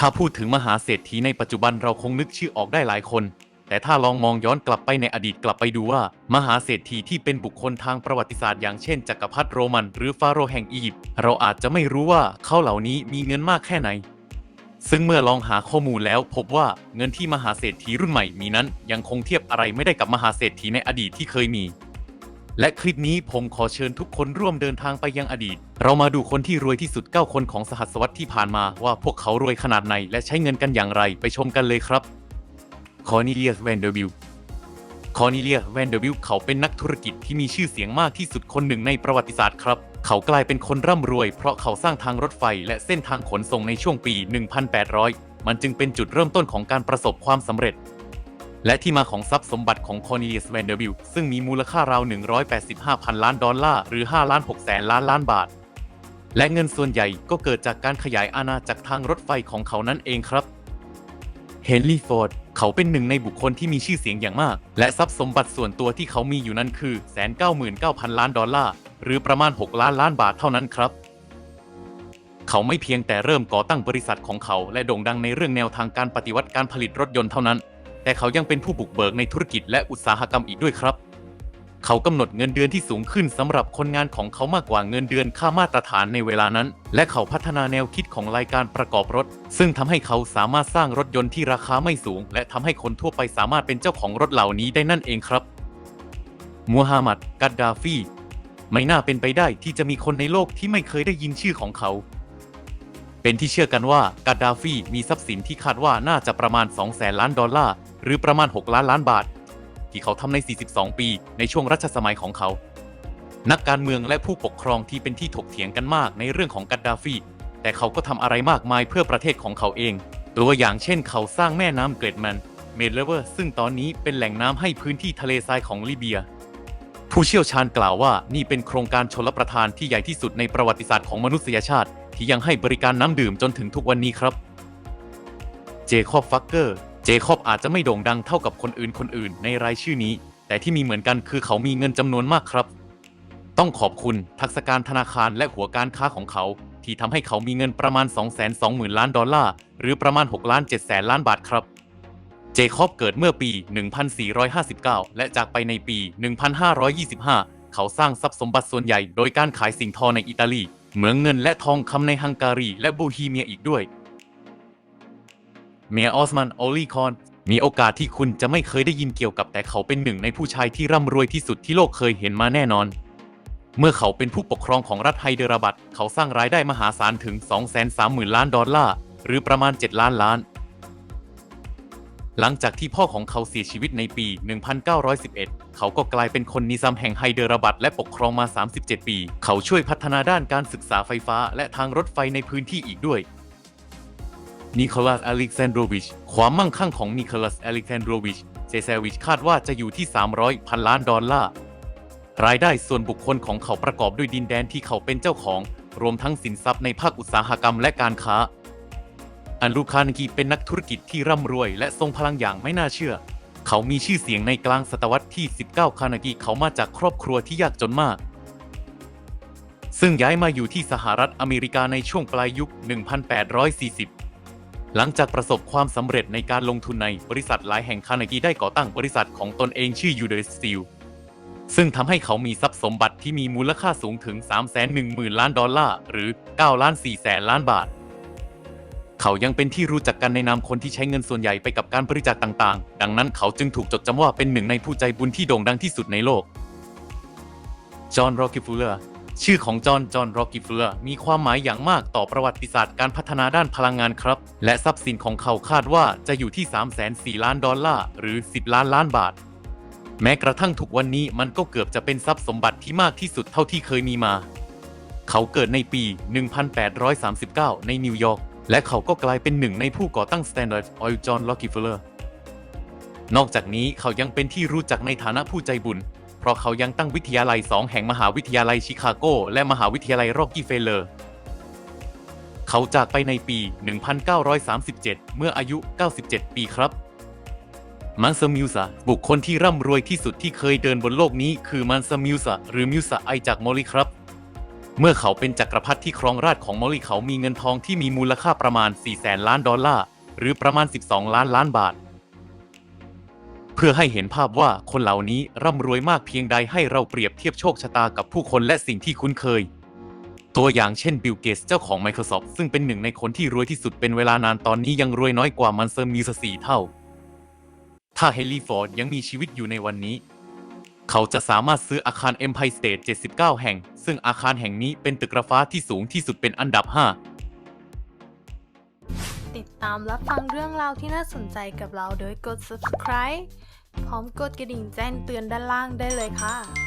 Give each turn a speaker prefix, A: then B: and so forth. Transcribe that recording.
A: ถ้าพูดถึงมหาเศรษฐีในปัจจุบันเราคงนึกชื่อออกได้หลายคน แต่ถ้าลองมองย้อนกลับไปในอดีตกลับไปดูว่า มหาเศรษฐีที่เป็นบุคคลทางประวัติศาสตร์อย่างเช่นจักรพรรดิโรมันหรือฟาโรห์แห่งอียิปต์เราอาจจะไม่รู้ว่าเขาเหล่านี้มีเงินมากแค่ไหน ซึ่งเมื่อลองหาข้อมูลแล้วพบว่าเงินที่มหาเศรษฐีรุ่นใหม่มีนั้น ยังคงเทียบอะไรไม่ได้กับมหาเศรษฐีในอดีตที่เคยมี และคลิปนี้ผมขอเชิญทุกคนร่วมเดินทางไปยังอดีต เรามาดูคนที่รวยที่สุด 9 คนของสหัสวรรษที่ผ่านมาว่าพวกเขารวยขนาดไหนและใช้เงินกันอย่างไรไปชมกันเลยครับคอร์นิเลียสแวนเดอร์บิลคอร์นิเลียสแวนเดอร์บิลเขาเป็นนักธุรกิจที่มีชื่อเสียงมากที่สุดคนหนึ่งในประวัติศาสตร์ครับ เขากลายเป็นคนร่ำรวย เพราะเขาสร้างทางรถไฟและเส้นทางขนส่งในช่วงปี 1800 มันจึงเป็นจุดเริ่มต้นของการประสบความสำเร็จ และที่มาของทรัพย์สมบัติของคอร์เนเลียสแวนเดอร์บิลซึ่งมีมูลค่าราว 185พันล้านดอลลาร์ หรือ5ล้าน6แสนล้านล้านบาท และเงินส่วนใหญ่ก็เกิดจากการขยายอาณาจักรทางรถไฟของเขานั่นเองครับเฮนรี่ฟอร์ดเขาเป็นหนึ่งในบุคคลที่มีชื่อเสียงอย่างมาก และทรัพย์สมบัติส่วนตัวที่เขามีอยู่นั้นคือ199,000ล้านดอลลาร์ หรือประมาณ 6 ล้านล้านบาทเท่านั้นครับ เขาไม่เพียงแต่เริ่มก่อตั้งบริษัทของเขาและโด่งดังในเรื่องแนวทางการปฏิวัติการผลิตรถยนต์เท่านั้น แต่เขายังเป็นผู้บุกเบิกในธุรกิจและอุตสาหกรรมอีกด้วยครับ เขากำหนดเงินเดือนที่สูงขึ้นสำหรับคนงานของเขามากกว่าเงินเดือนค่ามาตรฐานในเวลานั้น และเขาพัฒนาแนวคิดของรายการประกอบรถ ซึ่งทำให้เขาสามารถสร้างรถยนต์ที่ราคาไม่สูง และทำให้คนทั่วไปสามารถเป็นเจ้าของรถเหล่านี้ได้นั่นเองครับมูฮัมหมัด กัดดาฟีไม่น่าเป็นไปได้ที่จะมีคนในโลกที่ไม่เคยได้ยินชื่อของเขา เป็นที่เชื่อกันว่า กัดดาฟีมีทรัพย์สินที่คาดว่าน่าจะประมาณ2แสนล้านดอลลาร์ หรือประมาณ 6 ล้านล้านบาท ที่เขาทำใน 42 ปีในช่วงรัชสมัยของเขา นักการเมืองและผู้ปกครองที่เป็นที่ถกเถียงกันมากในเรื่องของกัดดาฟี แต่เขาก็ทำอะไรมากมายเพื่อประเทศของเขาเอง ตัวอย่างเช่นเขาสร้างแม่น้ำเกรดแมนเมดเลเวอร์ซึ่งตอนนี้เป็นแหล่งน้ำให้พื้นที่ทะเลทรายของลิเบีย ผู้เชี่ยวชาญกล่าวว่านี่เป็นโครงการชลประทานที่ใหญ่ที่สุดในประวัติศาสตร์ของมนุษยชาติ ที่ยังให้บริการน้ำดื่มจนถึงทุกวันนี้ครับ เจคอบฟักเกอร์ เจคอบอาจจะไม่โด่งดังเท่ากับคนอื่นคนอื่นในรายชื่อนี้ แต่ที่มีเหมือนกันคือเขามีเงินจำนวนมากครับ ต้องขอบคุณทักษการธนาคารและหัวการค้าของเขา ที่ทำให้เขามีเงินประมาณ 220,000 ล้านดอลลาร์ หรือประมาณ6ล้าน7แสนล้านบาทครับ เจคอบเกิดเมื่อปี 1459 และจากไปในปี 1525 เขาสร้างทรัพย์สมบัติส่วนใหญ่โดยการขายสิ่งทอในอิตาลี เหมืองเงินและทองคำในฮังการีและบูฮีเมียอีกด้วย เมียออสมันโอลีคอน มีโอกาสที่คุณจะไม่เคยได้ยินเกี่ยวกับแต่เขาเป็นหนึ่งในผู้ชายที่ร่ำรวยที่สุดที่โลกเคยเห็นมาแน่นอน เมื่อเขาเป็นผู้ปกครองของรัฐไฮเดรบัดเขาสร้างรายได้มหาศาลถึง 230,000 ล้านดอลลาร์ หรือประมาณ 7 ล้านล้าน หลังจากที่พ่อของเขาเสียชีวิตในปี 1911 เขาก็กลายเป็นคนนิซัมแห่งไฮเดรบัดและปกครองมา 37 ปี เขาช่วยพัฒนาด้านการศึกษาไฟฟ้า และทางรถไฟในพื้นที่อีกด้วย นิโคลัสอเล็กซานโดรวิช ความมั่งคั่งของนิโคลัสอเล็กซานโดรวิชเซเซวิชคาดว่าจะอยู่ที่ 300 พันล้านดอลลาร์ รายได้ส่วนบุคคลของเขาประกอบด้วยดินแดนที่เขาเป็นเจ้าของ รวมทั้งสินทรัพย์ในภาคอุตสาหกรรมและการค้า อันลูคานกิเป็นนักธุรกิจที่ร่ำรวย และทรงพลังอย่างไม่น่าเชื่อ เขามีชื่อเสียงในกลางศตวรรษที่ 19 คานากิเขามาจากครอบครัวที่ยากจนมากซึ่งย้ายมาอยู่ที่สหรัฐอเมริกาในช่วงปลายยุค 1840 หลังจากประสบความสำเร็จในการลงทุนในบริษัทหลายแห่งคานากิได้ก่อตั้งบริษัทของตนเองชื่อ u d e r Steel ซึ่งทำให้เขามีทรัพย์สมบัติที่มีมูลค่าสูงถึง 310,000 ล้านดอลลาร์ หรือ9ล้าน4แสนล้านบาท เขายังเป็นที่รู้จักกันในนามคนที่ใช้เงินส่วนใหญ่ไปกับการบริจาคต่างๆ ดังนั้นเขาจึงถูกจดจำว่าเป็นหนึ่งในผู้ใจบุญที่โด่งดังที่สุดในโลก จอห์น โรกิฟูลเลอร์ ชื่อของจอห์น จอห์นโรกิฟเลอร์มีความหมายอย่างมากต่อประวัติศาสตร์การพัฒนาด้านพลังงานครับ และทรัพย์สินของเขาคาดว่าจะอยู่ที่304ล้านดอลลาร์ หรือ 10 ล้านล้านบาท แม้กระทั่งทุกวันนี้มันก็เกือบจะเป็นทรัพย์สมบัติที่มากที่สุดเท่าที่เคยมีมา เขาเกิดในปี 1839 ในนิวยอร์ก และเขาก็กลายเป็นหนึ่งในผู้ก่อตั้ง Standard Oil John Rockefeller นอกจากนี้เขายังเป็นที่รู้จักในฐานะผู้ใจบุญ ราะเขายังตั้งวิทยาลัยสองแห่งมหาวิทยาลัยชิคาโก และมหาวิทยาลัย Rockefeller เขาจากไปในปี 1937 เมื่ออายุ 97 ปีครับ มันซามิวซาบุคคลที่ร่ำรวยที่สุดที่เคยเดินบนโลกนี้คือมันซามิวซาหรือมิวซาไอจากโมลิครับเมื่อเขาเป็นจักรพรรดิที่ครองราชของมอลลี่เขามีเงินทองที่มีมูลค่าประมาณ 4 แสนล้านดอลลาร์ หรือประมาณ 12 ล้านล้านบาท เพื่อให้เห็นภาพว่าคนเหล่านี้ร่ำรวยมากเพียงใดให้เราเปรียบเทียบโชคชะตากับผู้คนและสิ่งที่คุ้นเคย ตัวอย่างเช่นบิลเกตส์เจ้าของ Microsoft ซึ่งเป็นหนึ่งในคนที่รวยที่สุดเป็นเวลานานตอนนี้ยังรวยน้อยกว่ามันเซอร์มีสสี่เท่า ถ้าเฮนรี่ฟอร์ดยังมีชีวิตอยู่ในวันนี้ เขาจะสามารถซื้ออาคาร Empire State 79 แห่ง ซึ่งอาคารแห่งนี้เป็นตึกระฟ้าที่สูงที่สุดเป็นอันดับ 5
B: ตามรับฟังเรื่องราวที่น่าสนใจกับเราโดยกด subscribe พร้อมกดกระดิ่งแจ้งเตือนด้านล่างได้เลยค่ะ